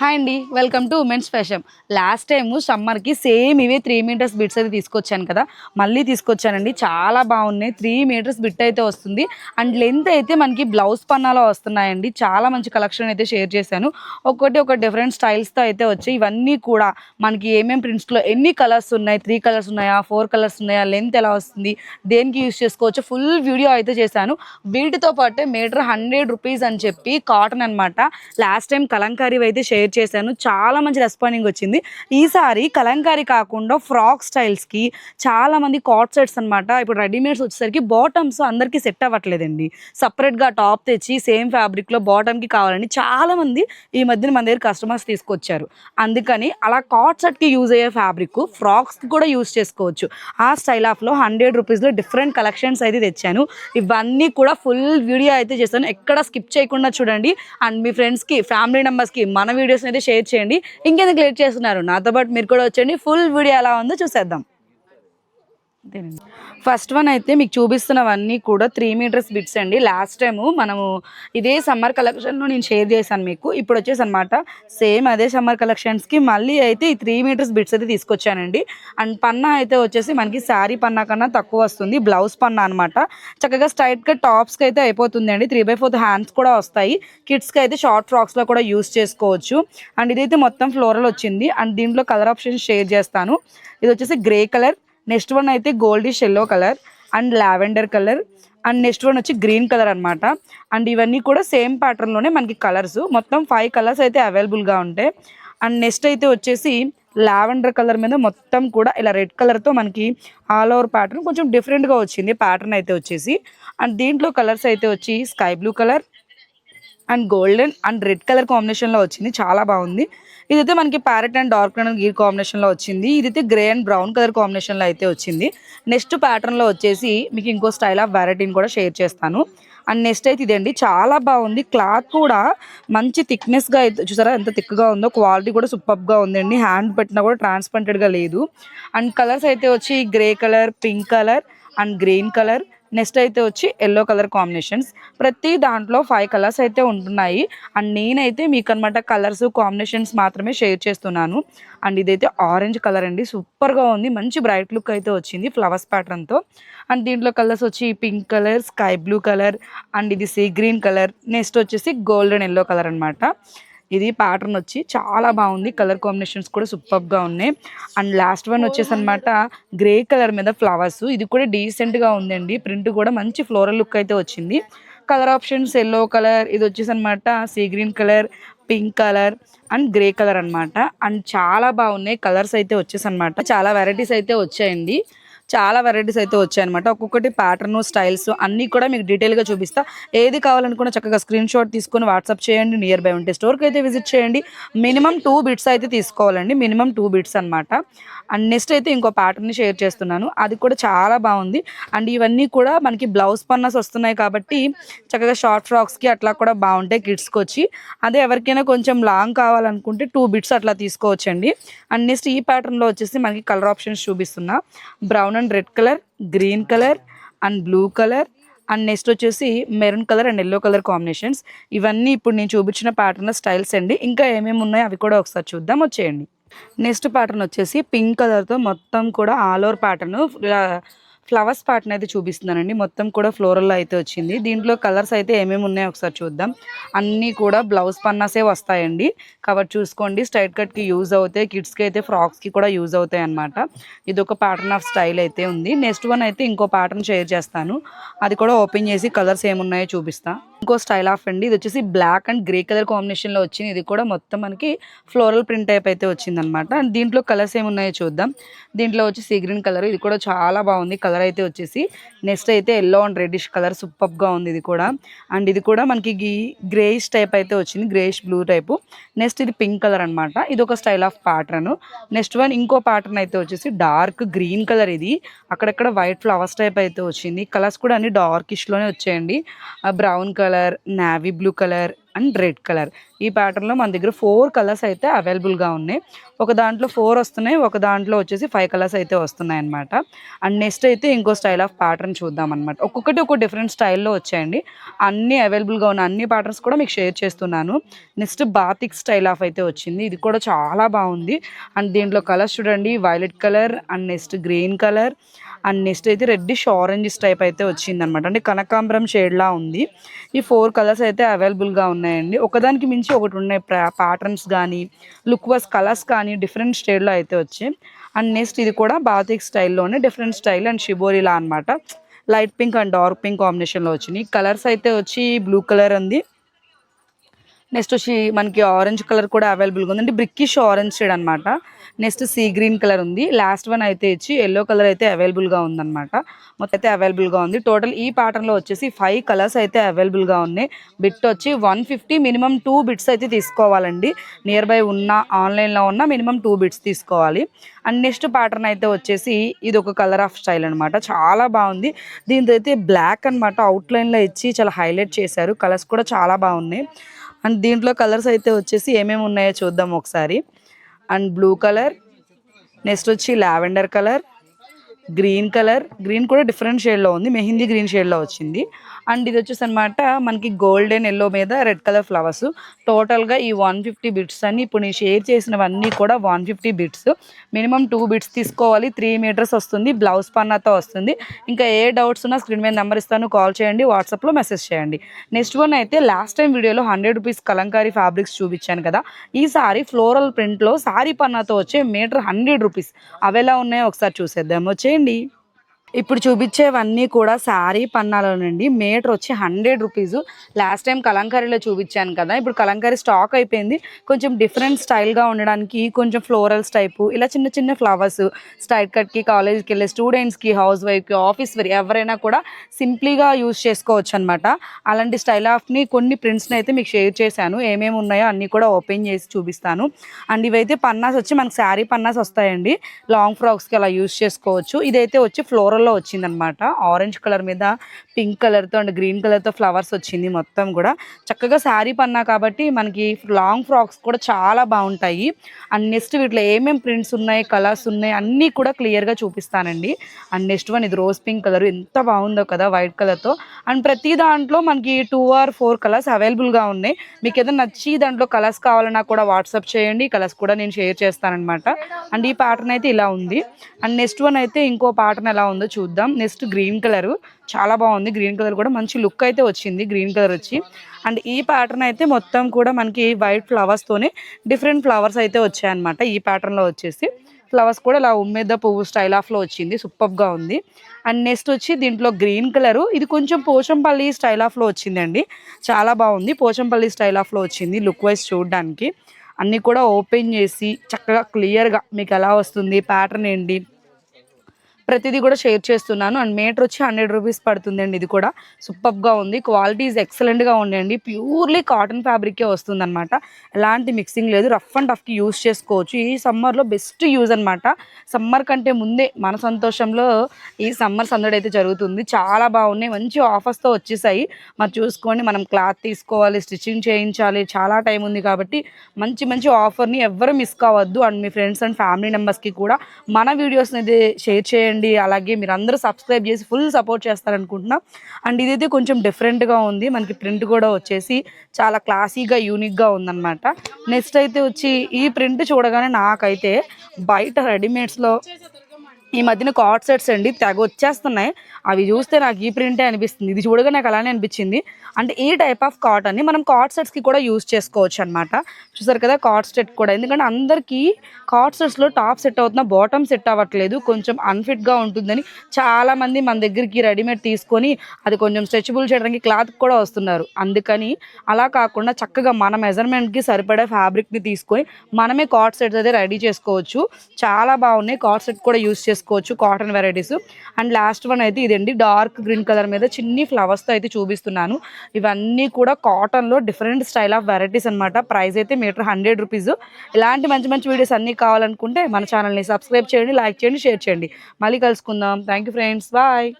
Hi అండి welcome to women's fashion. Last time సమ్మర్కి same ఇవే త్రీ మీటర్స్ బిట్స్ అయితే తీసుకొచ్చాను కదా మళ్ళీ తీసుకొచ్చానండి. చాలా బాగున్నాయి త్రీ మీటర్స్ బిట్ అయితే వస్తుంది. అండ్ లెంత్ అయితే మనకి బ్లౌజ్ పన్నాలో వస్తున్నాయండి. చాలా మంచి కలెక్షన్ అయితే షేర్ చేశాను. ఒక్కటి ఒక డిఫరెంట్ స్టైల్స్తో అయితే వచ్చాయి. ఇవన్నీ కూడా మనకి ఏమేమి ప్రింట్స్లో ఎన్ని కలర్స్ ఉన్నాయి త్రీ కలర్స్ ఉన్నాయా ఫోర్ కలర్స్ ఉన్నాయా లెంత్ ఎలా వస్తుంది దేనికి యూస్ చేసుకోవచ్చు ఫుల్ వీడియో అయితే చేశాను. వీటితో పాటే మీటర్ హండ్రెడ్ రూపీస్ అని చెప్పి కాటన్ అన్నమాట. లాస్ట్ టైం కలంకారీ అయితే షేర్ చేశాను. చాలా మంచి రెస్పాండింగ్ వచ్చింది. ఈసారి కలంకారీ కాకుండా ఫ్రాక్ స్టైల్స్కి చాలా మంది కాట్ సెట్స్ అనమాట ఇప్పుడు రెడీమేడ్స్ వచ్చేసరికి బాటమ్స్ అందరికీ సెట్ అవ్వట్లేదండి. సపరేట్గా టాప్ తెచ్చి సేమ్ ఫ్యాబ్రిక్లో బాటమ్కి కావాలని చాలా మంది ఈ మధ్యన మన దగ్గర కస్టమర్స్ తీసుకొచ్చారు. అందుకని అలా కాట్ సెట్కి యూజ్ అయ్యే ఫ్యాబ్రిక్ ఫ్రాక్స్కి కూడా యూజ్ చేసుకోవచ్చు. ఆ స్టైల్ ఆఫ్లో హండ్రెడ్ రూపీస్లో డిఫరెంట్ కలెక్షన్స్ అయితే తెచ్చాను. ఇవన్నీ కూడా ఫుల్ వీడియో అయితే చేస్తాను ఎక్కడ స్కిప్ చేయకుండా చూడండి. అండ్ మీ ఫ్రెండ్స్కి ఫ్యామిలీ మెంబర్స్కి మన వీడియోస్ అయితే షేర్ చేయండి. ఇంకెందుకు లేట్ చేస్తున్నారు? నాతో పాటు మీరు కూడా వచ్చేయండి. ఫుల్ వీడియో ఎలా ఉందో చూసేద్దాం. ఫస్ట్ వన్ అయితే మీకు చూపిస్తున్నవన్నీ కూడా త్రీ మీటర్స్ బిట్స్ అండి. లాస్ట్ టైము మనము ఇదే సమ్మర్ కలెక్షన్లో నేను షేర్ చేశాను మీకు. ఇప్పుడు వచ్చేసి అనమాట సేమ్ అదే సమ్మర్ కలెక్షన్స్కి మళ్ళీ అయితే ఈ త్రీ మీటర్స్ బిట్స్ అయితే తీసుకొచ్చానండి. అండ్ పన్నా అయితే వచ్చేసి మనకి శారీ పన్నా కన్నా తక్కువ వస్తుంది. బ్లౌజ్ పన్నా అనమాట. చక్కగా స్ట్రైట్గా టాప్స్కి అయితే అయిపోతుంది అండి. త్రీ బై ఫోర్త్ హ్యాండ్స్ కూడా వస్తాయి. కిడ్స్కి అయితే షార్ట్ ఫ్రాక్స్లో కూడా యూస్ చేసుకోవచ్చు. అండ్ ఇదైతే మొత్తం ఫ్లోరల్ వచ్చింది. అండ్ దీంట్లో కలర్ ఆప్షన్స్ షేర్ చేస్తాను. ఇది వచ్చేసి గ్రే కలర్ నెక్స్ట్ వన్ అయితే goldish yellow colour and lavender colour. And next one వచ్చి గ్రీన్ కలర్ అనమాట అండ్ ఇవన్నీ కూడా సేమ్ ప్యాటర్న్లోనే మనకి కలర్స్ మొత్తం ఫైవ్ కలర్స్ అయితే అవైలబుల్గా ఉంటాయి అండ్ నెక్స్ట్ అయితే వచ్చేసి లావెండర్ కలర్ మీద మొత్తం కూడా ఇలా రెడ్ కలర్తో మనకి ఆల్ ఓవర్ ప్యాటర్న్ కొంచెం డిఫరెంట్గా వచ్చింది ప్యాటర్న్ అయితే వచ్చేసి. అండ్ దీంట్లో కలర్స్ అయితే వచ్చి sky blue colour and golden and red colour కాంబినేషన్లో వచ్చింది. చాలా బాగుంది. ఇదైతే మనకి parrot and dark and kheer కాంబినేషన్లో వచ్చింది. ఇదైతే గ్రే అండ్ బ్రౌన్ కలర్ కాంబినేషన్లో అయితే వచ్చింది. నెక్స్ట్ ప్యాటర్న్లో వచ్చేసి మీకు ఇంకో స్టైల్ ఆఫ్ వెరైటీని కూడా షేర్ చేస్తాను. అండ్ నెక్స్ట్ అయితే ఇదండి. చాలా బాగుంది. క్లాత్ కూడా మంచి థిక్నెస్గా అయితే చూసారా ఎంత థిక్గా ఉందో క్వాలిటీ కూడా సూపర్గా ఉందండి. హ్యాండ్ పెట్టినా కూడా ట్రాన్స్పరెంటెడ్గా లేదు. అండ్ కలర్స్ అయితే వచ్చి grey colour pink colour and green colour next అయితే వచ్చి ఎల్లో కలర్ కాంబినేషన్స్ ప్రతి దాంట్లో ఫైవ్ కలర్స్ అయితే ఉంటున్నాయి. అండ్ నేనైతే మీకు అనమాట కలర్స్ కాంబినేషన్స్ మాత్రమే షేర్ చేస్తున్నాను. అండ్ ఇదైతే ఆరెంజ్ కలర్ అండి. సూపర్గా ఉంది. మంచి బ్రైట్ లుక్ అయితే వచ్చింది ఫ్లవర్స్ ప్యాటర్న్తో అండ్ దీంట్లో కలర్స్ వచ్చి pink colour sky blue colour and ఇది సీ గ్రీన్ కలర్ నెక్స్ట్ వచ్చేసి గోల్డెన్ ఎల్లో కలర్ అనమాట ఇది ప్యాటర్న్ వచ్చి చాలా బాగుంది. కలర్ కాంబినేషన్స్ కూడా సూపర్గా ఉన్నాయి. అండ్ లాస్ట్ వన్ వచ్చేసి అనమాట గ్రే కలర్ మీద ఫ్లవర్స్ ఇది కూడా డీసెంట్గా ఉందండి. ప్రింట్ కూడా మంచి ఫ్లోరల్ లుక్ అయితే వచ్చింది. కలర్ ఆప్షన్స్ ఎల్లో కలర్ ఇది వచ్చేసి అనమాట sea green colour pink colour and grey colour అన్నమాట. అండ్ చాలా బాగున్నాయి. కలర్స్ అయితే వచ్చేసి అనమాట చాలా వెరైటీస్ అయితే వచ్చాయండి. చాలా వెరైటీస్ అయితే వచ్చాయన్నమాట. ఒక్కొక్కటి ప్యాటర్న్ స్టైల్స్ అన్నీ కూడా మీకు డీటెయిల్గా చూపిస్తా. ఏది కావాలనుకున్నా చక్కగా స్క్రీన్ షాట్ తీసుకొని వాట్సాప్ చేయండి నియర్ బై ఉంటే స్టోర్కి అయితే విజిట్ చేయండి. మినిమం టూ బిట్స్ అయితే తీసుకోవాలండి. మినిమం టూ బిట్స్ అనమాట అండ్ నెక్స్ట్ అయితే ఇంకో ప్యాటర్న్ని షేర్ చేస్తున్నాను. అది కూడా చాలా బాగుంది. అండ్ ఇవన్నీ కూడా మనకి బ్లౌజ్ పన్నస్ వస్తున్నాయి కాబట్టి చక్కగా షార్ట్ ఫ్రాక్స్కి అట్లా కూడా బాగుంటాయి కిడ్స్కి వచ్చి. అదే ఎవరికైనా కొంచెం లాంగ్ కావాలనుకుంటే టూ బిట్స్ అట్లా తీసుకోవచ్చండి. అండ్ నెక్స్ట్ ఈ ప్యాటర్న్లో వచ్చేసి మనకి కలర్ ఆప్షన్స్ చూపిస్తున్నా. Brown and red colour green colour and blue colour and next వచ్చేసి maroon colour and yellow colour combinations. ఇవన్నీ ఇప్పుడు నేను చూపించిన ప్యాటర్న్ స్టైల్స్ అండి. ఇంకా ఏమేమి ఉన్నాయో అవి కూడా ఒకసారి చూద్దాం వచ్చేయండి. నెక్స్ట్ ప్యాటర్న్ వచ్చేసి పింక్ కలర్తో మొత్తం కూడా all over pattern. Flowers pattern అయితే చూపిస్తున్నానండి. మొత్తం కూడా ఫ్లోరల్లో అయితే వచ్చింది. దీంట్లో కలర్స్ అయితే ఏమేమి ఉన్నాయో ఒకసారి చూద్దాం. అన్నీ కూడా బ్లౌజ్ పన్నాసే వస్తాయండి. కవర్ చూసుకోండి. స్ట్రైట్ కట్కి యూజ్ అవుతాయి. కిడ్స్కి అయితే ఫ్రాక్స్కి కూడా యూజ్ అవుతాయి అనమాట ఇది ఒక ప్యాటర్న్ ఆఫ్ స్టైల్ అయితే ఉంది. నెక్స్ట్ వన్ అయితే ఇంకో ప్యాటర్న్ షేర్ చేస్తాను. అది కూడా ఓపెన్ చేసి కలర్స్ ఏమున్నాయో చూపిస్తాను ఇంకో స్టైల్ ఆఫ్ అండి. ఇది వచ్చేసి బ్లాక్ అండ్ గ్రే కలర్ కాంబినేషన్లో వచ్చింది. ఇది కూడా మొత్తం మనకి ఫ్లోరల్ ప్రింట్ టైప్ అయితే వచ్చింది అనమాట అండ్ దీంట్లో కలర్స్ ఏమున్నాయో చూద్దాం. దీంట్లో వచ్చి సీ గ్రీన్ కలర్ ఇది కూడా చాలా బాగుంది. కలర్ అయితే వచ్చేసి నెక్స్ట్ అయితే ఎల్లో అండ్ రెడ్డిష్ కలర్ సూపర్గా ఉంది ఇది కూడా. అండ్ ఇది కూడా మనకి గ్రేయిష్ టైప్ అయితే వచ్చింది. గ్రేయిష్ బ్లూ టైపు నెక్స్ట్ ఇది పింక్ కలర్ అనమాట ఇది ఒక style of pattern next one ఇంకో ప్యాటర్న్ అయితే వచ్చేసి డార్క్ గ్రీన్ కలర్ ఇది. అక్కడక్కడ వైట్ ఫ్లవర్స్ టైప్ అయితే వచ్చింది. కలర్స్ కూడా అన్ని డార్కిష్లోనే వచ్చాయండి. Brown colour colour navy blue colour and red colour. ఈ ప్యాటర్న్లో మన దగ్గర ఫోర్ కలర్స్ అయితే అవైలబుల్గా ఉన్నాయి. ఒక దాంట్లో ఫోర్ వస్తున్నాయి ఒక దాంట్లో వచ్చేసి ఫైవ్ కలర్స్ అయితే వస్తున్నాయి అనమాట అండ్ నెక్స్ట్ అయితే ఇంకో స్టైల్ ఆఫ్ ప్యాటర్న్ చూద్దాం అనమాట ఒక్కొక్కటి ఒక డిఫరెంట్ స్టైల్లో వచ్చాయండి. అన్ని అవైలబుల్గా ఉన్న అన్ని ప్యాటర్న్స్ కూడా మీకు షేర్ చేస్తున్నాను. నెక్స్ట్ బాతిక్ స్టైల్ ఆఫ్ అయితే వచ్చింది. ఇది కూడా చాలా బాగుంది. అండ్ దీంట్లో కలర్స్ చూడండి violet colour and next green colour and next అయితే రెడ్డిష్ ఆరెంజ్ టైప్ అయితే వచ్చింది అనమాట అంటే కనకాంబరం షేడ్లా ఉంది. ఈ ఫోర్ కలర్స్ అయితే అవైలబుల్గా ఉన్నాయండి. ఒకదానికి మించి ఒకటి ఉన్నాయి ప్యాటర్న్స్ కానీ లుక్ వాస్ కలర్స్ కానీ డిఫరెంట్ స్టైల్లో అయితే వచ్చాయి. అండ్ నెక్స్ట్ ఇది కూడా బాతిక్ స్టైల్లోనే డిఫరెంట్ స్టైల్ అండ్ షిబోరిలా అనమాట light pink and dark pink కాంబినేషన్లో వచ్చినాయి. కలర్స్ అయితే వచ్చి బ్లూ కలర్ ఉంది. నెక్స్ట్ వచ్చి మనకి ఆరెంజ్ కలర్ కూడా అవైలబుల్గా ఉంది. అంటే బ్రిక్కిష్ ఆరెంజ్ షేడ్ అనమాట నెక్స్ట్ సీ గ్రీన్ కలర్ ఉంది. లాస్ట్ వన్ అయితే ఇచ్చి ఎల్లో కలర్ అయితే అవైలబుల్గా ఉందన్నమాట. మొత్తం అయితే అవైలబుల్గా ఉంది. టోటల్ ఈ ప్యాటర్న్లో వచ్చేసి ఫైవ్ కలర్స్ అయితే అవైలబుల్గా ఉన్నాయి. బిట్ వచ్చి one fifty minimum two bits అయితే తీసుకోవాలండి. నియర్ బై ఉన్న ఆన్లైన్లో ఉన్న మినిమం టూ బిట్స్ తీసుకోవాలి. అండ్ నెక్స్ట్ ప్యాటర్న్ అయితే వచ్చేసి ఇది ఒక కలర్ ఆఫ్ స్టైల్ అనమాట చాలా బాగుంది. దీంతో అయితే బ్లాక్ అనమాట అవుట్లైన్లో ఇచ్చి చాలా హైలైట్ చేశారు. కలర్స్ కూడా చాలా బాగున్నాయి. అండ్ దీంట్లో కలర్స్ అయితే వచ్చేసి ఏమేమి ఉన్నాయో చూద్దాం ఒకసారి. అండ్ బ్లూ కలర్ నెక్స్ట్ వచ్చి lavender colour green colour. Green కూడా డిఫరెంట్ షేడ్లో ఉంది. మెహిందీ గ్రీన్ షేడ్లో వచ్చింది. అండ్ ఇది వచ్చేసి అనమాట మనకి గోల్డెన్ ఎల్లో మీద రెడ్ కలర్ ఫ్లవర్స్ టోటల్గా ఈ వన్ ఫిఫ్టీ బిట్స్ అని ఇప్పుడు నేను షేర్ చేసినవన్నీ కూడా one fifty bits minimum two bits తీసుకోవాలి. త్రీ మీటర్స్ వస్తుంది. బ్లౌజ్ పన్నాతో వస్తుంది. ఇంకా ఏ డౌట్స్ ఉన్నా స్క్రీన్ మీద నెంబర్ ఇస్తాను. కాల్ చేయండి. వాట్సాప్లో మెసేజ్ చేయండి. నెక్స్ట్ వన్ అయితే లాస్ట్ టైం వీడియోలో హండ్రెడ్ రూపీస్ కలంకారీ ఫ్యాబ్రిక్స్ చూపించాను కదా. ఈ ఫ్లోరల్ ప్రింట్లో సారీ పన్నాతో వచ్చే మీటర్ హండ్రెడ్ రూపీస్ అవి ఎలా ఉన్నాయో ఒకసారి చూసేద్దాం వచ్చేయండి ఇప్పుడు చూపించేవన్నీ కూడా శారీ పన్నాలోనండి. మీటర్ వచ్చి హండ్రెడ్ రూపీస్. లాస్ట్ టైం కలంకారీలో చూపించాను కదా ఇప్పుడు కలంకారీ స్టాక్ అయిపోయింది. కొంచెం డిఫరెంట్ స్టైల్గా ఉండడానికి కొంచెం ఫ్లోరల్స్ టైపు ఇలా చిన్న చిన్న ఫ్లవర్స్ స్టైట్ కట్కి కాలేజ్కి వెళ్ళే స్టూడెంట్స్కి హౌస్ వైఫ్కి ఆఫీస్ వేర్ ఎవరైనా కూడా సింప్లీగా యూస్ చేసుకోవచ్చు అనమాట అలాంటి స్టైల్ ఆఫ్ని కొన్ని ప్రింట్స్ని అయితే మీకు షేర్ చేశాను. ఏమేమి ఉన్నాయో అన్నీ కూడా ఓపెన్ చేసి చూపిస్తాను. అండ్ ఇవైతే పన్నాస్ వచ్చి మనకి శారీ పన్నాస్ వస్తాయండి. లాంగ్ ఫ్రాక్స్కి అలా యూజ్ చేసుకోవచ్చు. ఇదైతే వచ్చి ఫ్లోరల్ ఫ్లోరల్లో వచ్చిందనమాట ఆరెంజ్ కలర్ మీద పింక్ కలర్తో అండ్ గ్రీన్ కలర్తో ఫ్లవర్స్ వచ్చింది మొత్తం కూడా. చక్కగా శారీ పన్నా కాబట్టి మనకి లాంగ్ ఫ్రాక్స్ కూడా చాలా బాగుంటాయి. అండ్ నెక్స్ట్ వీటిలో ఏమేమి ప్రింట్స్ ఉన్నాయి కలర్స్ ఉన్నాయి అన్నీ కూడా క్లియర్గా చూపిస్తానండి. అండ్ నెక్స్ట్ వన్ ఇది రోజ్ పింక్ కలర్. ఎంత బాగుందో కదా వైట్ కలర్తో. అండ్ ప్రతి దాంట్లో మనకి టూ ఆర్ ఫోర్ కలర్స్ అవైలబుల్గా ఉన్నాయి. మీకు ఏదైనా నచ్చి దాంట్లో కలర్స్ కావాలన్నా కూడా వాట్సాప్ చేయండి. కలర్స్ కూడా నేను షేర్ చేస్తానన్నమాట. అండ్ ఈ ప్యాటర్న్ అయితే ఇలా ఉంది. అండ్ నెక్స్ట్ వన్ అయితే ఇంకో ప్యాటర్న్ ఎలా ఉందో చూద్దాం. నెక్స్ట్ గ్రీన్ కలర్ చాలా బాగుంది. గ్రీన్ కలర్ కూడా మంచి లుక్ అయితే వచ్చింది. గ్రీన్ కలర్ వచ్చి. అండ్ ఈ ప్యాటర్న్ అయితే మొత్తం కూడా మనకి వైట్ ఫ్లవర్స్తోనే డిఫరెంట్ ఫ్లవర్స్ అయితే వచ్చాయన్నమాట. ఈ ప్యాటర్న్లో వచ్చేసి ఫ్లవర్స్ కూడా ఇలా ఉమ్మేద పువ్వు స్టైల్ ఆఫ్లో వచ్చింది. సూపర్గా ఉంది. అండ్ నెక్స్ట్ వచ్చి దీంట్లో గ్రీన్ కలర్ ఇది కొంచెం పోచంపల్లి స్టైల్ ఆఫ్లో వచ్చిందండి. చాలా బాగుంది. పోచంపల్లి స్టైల్ ఆఫ్లో వచ్చింది లుక్ వైజ్ చూడడానికి. అన్నీ కూడా ఓపెన్ చేసి చక్కగా క్లియర్గా మీకు ఎలా వస్తుంది ప్యాటర్న్ ఏంటి ప్రతిదీ కూడా షేర్ చేస్తున్నాను. అండ్ మీటర్ వచ్చి హండ్రెడ్ రూపీస్ పడుతుందండి ఇది కూడా. సూపర్గా ఉంది. క్వాలిటీ ఈజ్ ఎక్సలెంట్గా ఉండండి ప్యూర్లీ కాటన్ ఫ్యాబ్రికే వస్తుంది అనమాట ఎలాంటి మిక్సింగ్ లేదు. రఫ్ అండ్ టఫ్కి యూస్ చేసుకోవచ్చు. ఈ సమ్మర్లో బెస్ట్ యూజ్ అనమాట సమ్మర్ కంటే ముందే మన సంతోషంలో ఈ సమ్మర్ సందడి అయితే జరుగుతుంది. చాలా బాగున్నాయి. మంచి ఆఫర్స్తో వచ్చేసాయి. మరి చూసుకోండి. మనం క్లాత్ తీసుకోవాలి స్టిచ్చింగ్ చేయించాలి. చాలా టైం ఉంది కాబట్టి మంచి మంచి ఆఫర్ని ఎవ్వరు మిస్ కావద్దు. అండ్ మీ ఫ్రెండ్స్ అండ్ ఫ్యామిలీ మెంబర్స్కి కూడా మన వీడియోస్ని అయితే షేర్ చేయండి. అలాగే మీరు అందరూ సబ్స్క్రైబ్ చేసి ఫుల్ సపోర్ట్ చేస్తారనుకుంటున్నా. అండ్ ఇదైతే కొంచెం డిఫరెంట్గా ఉంది. మనకి ప్రింట్ కూడా వచ్చేసి చాలా క్లాసీగా యూనిక్గా ఉందన్నమాట. నెక్స్ట్ అయితే వచ్చి ఈ ప్రింట్ చూడగానే నాకైతే బయట రెడీమేడ్స్లో ఈ మధ్యన కార్డ్ సెట్స్ అండి తెగ వచ్చేస్తున్నాయి. అవి చూస్తే నాకు ఈ ప్రింటే అనిపిస్తుంది. ఇది చూడగా నాకు అలానే అనిపించింది. అంటే ఈ టైప్ ఆఫ్ కాటన్ని మనం కాట్ సెట్స్కి కూడా యూస్ చేసుకోవచ్చు అనమాట చూసారు కదా కాట్ సెట్ కూడా. ఎందుకంటే అందరికీ కాట్ సెట్స్లో టాప్ సెట్ అవుతున్నా బాటమ్ సెట్ అవ్వట్లేదు. కొంచెం అన్ఫిట్గా ఉంటుందని చాలామంది మన దగ్గరికి రెడీమేడ్ తీసుకొని అది కొంచెం స్ట్రెచబుల్ చేయడానికి క్లాత్ కూడా వస్తున్నారు. అందుకని అలా కాకుండా చక్కగా మన మెజర్మెంట్కి సరిపడే ఫ్యాబ్రిక్ని తీసుకొని మనమే కాట్ సెట్స్ అయితే రెడీ చేసుకోవచ్చు. చాలా బాగున్నాయి. కాట్ సెట్ కూడా యూస్ చేసుకోవచ్చు. Cotton varieties and last one అయితే ఇదండి. డార్క్ గ్రీన్ కలర్ మీద చిన్ని ఫ్లవర్స్తో అయితే చూపిస్తున్నాను. ఇవన్నీ కూడా కాటన్లో డిఫరెంట్ స్టైల్ ఆఫ్ వెరైటీస్ అనమాట ప్రైస్ అయితే మీటర్ హండ్రెడ్ రూపీస్. ఇలాంటి మంచి మంచి వీడియోస్ అన్నీ కావాలనుకుంటే మన ఛానల్ని సబ్స్క్రైబ్ చేయండి లైక్ చేయండి షేర్ చేయండి. మళ్ళీ కలుసుకుందాం. Thank you friends. బాయ్.